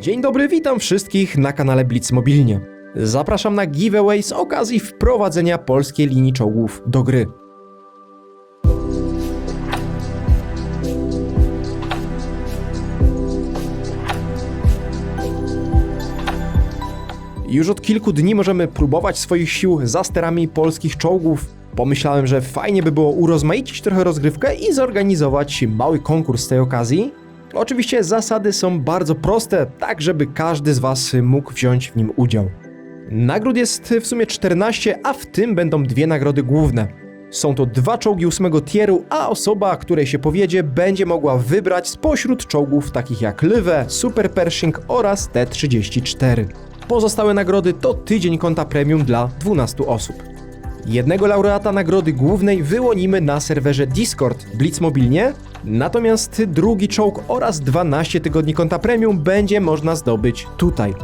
Dzień dobry, witam wszystkich na kanale Blitz Mobilnie. Zapraszam na giveaway z okazji wprowadzenia polskiej linii czołgów do gry. Już od kilku dni możemy próbować swoich sił za sterami polskich czołgów. Pomyślałem, że fajnie by było urozmaicić trochę rozgrywkę i zorganizować mały konkurs z tej okazji. Oczywiście zasady są bardzo proste, tak żeby każdy z Was mógł wziąć w nim udział. Nagród jest w sumie 14, a w tym będą dwie nagrody główne. Są to dwa czołgi ósmego tieru, a osoba, której się powiedzie, będzie mogła wybrać spośród czołgów takich jak Lywe, Super Pershing oraz T-34. Pozostałe nagrody to tydzień konta premium dla 12 osób. Jednego laureata nagrody głównej wyłonimy na serwerze Discord Blitz Mobilnie, natomiast drugi czołg oraz 12 tygodni konta premium będzie można zdobyć tutaj.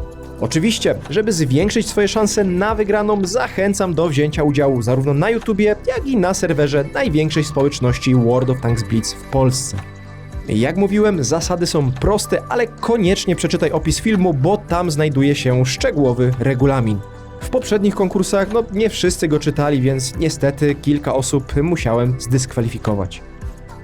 Oczywiście, żeby zwiększyć swoje szanse na wygraną, zachęcam do wzięcia udziału zarówno na YouTubie, jak i na serwerze największej społeczności World of Tanks Blitz w Polsce. Jak mówiłem, zasady są proste, ale koniecznie przeczytaj opis filmu, bo tam znajduje się szczegółowy regulamin. W poprzednich konkursach, no nie wszyscy go czytali, więc niestety kilka osób musiałem zdyskwalifikować.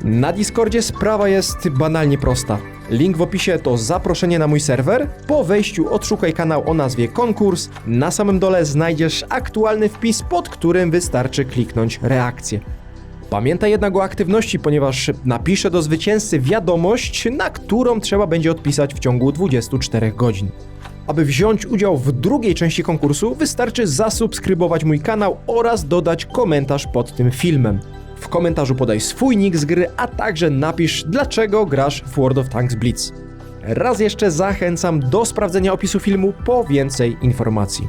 Na Discordzie sprawa jest banalnie prosta. Link w opisie to zaproszenie na mój serwer. Po wejściu odszukaj kanał o nazwie konkurs. Na samym dole znajdziesz aktualny wpis, pod którym wystarczy kliknąć reakcję. Pamiętaj jednak o aktywności, ponieważ napiszę do zwycięzcy wiadomość, na którą trzeba będzie odpisać w ciągu 24 godzin. Aby wziąć udział w drugiej części konkursu, wystarczy zasubskrybować mój kanał oraz dodać komentarz pod tym filmem. W komentarzu podaj swój nick z gry, a także napisz, dlaczego grasz w World of Tanks Blitz. Raz jeszcze zachęcam do sprawdzenia opisu filmu po więcej informacji.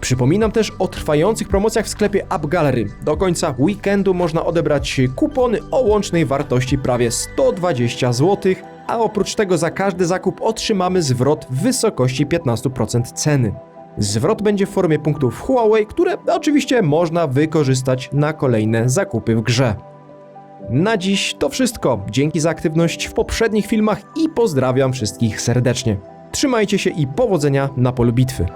Przypominam też o trwających promocjach w sklepie App Gallery. Do końca weekendu można odebrać kupony o łącznej wartości prawie 120 zł, a oprócz tego za każdy zakup otrzymamy zwrot w wysokości 15% ceny. Zwrot będzie w formie punktów Huawei, które oczywiście można wykorzystać na kolejne zakupy w grze. Na dziś to wszystko. Dzięki za aktywność w poprzednich filmach i pozdrawiam wszystkich serdecznie. Trzymajcie się i powodzenia na polu bitwy.